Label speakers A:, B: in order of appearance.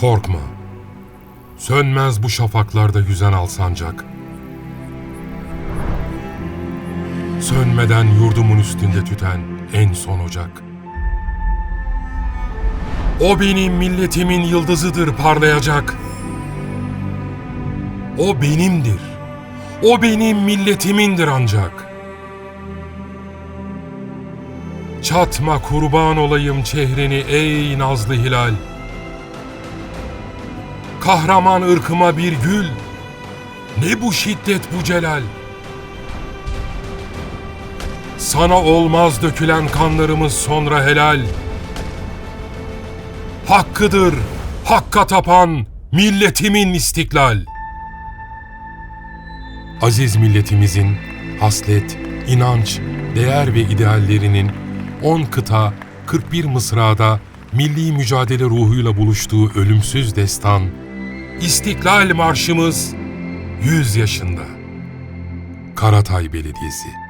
A: Korkma. Sönmez bu şafaklarda yüzen alsancak. Sönmeden yurdumun üstünde tüten en son ocak. O benim milletimin yıldızıdır parlayacak. O benimdir. O benim milletimindir ancak. Çatma kurban olayım çehreni ey nazlı hilal. Kahraman ırkıma bir gül. Ne bu şiddet bu celal. Sana olmaz dökülen kanlarımız sonra helal. Hakkıdır, hakka tapan milletimin istiklal. Aziz milletimizin haslet, inanç, değer ve ideallerinin 10 kıta, 41 mısrada milli mücadele ruhuyla buluştuğu ölümsüz destan, İstiklal Marşımız 100 yaşında. Karatay Belediyesi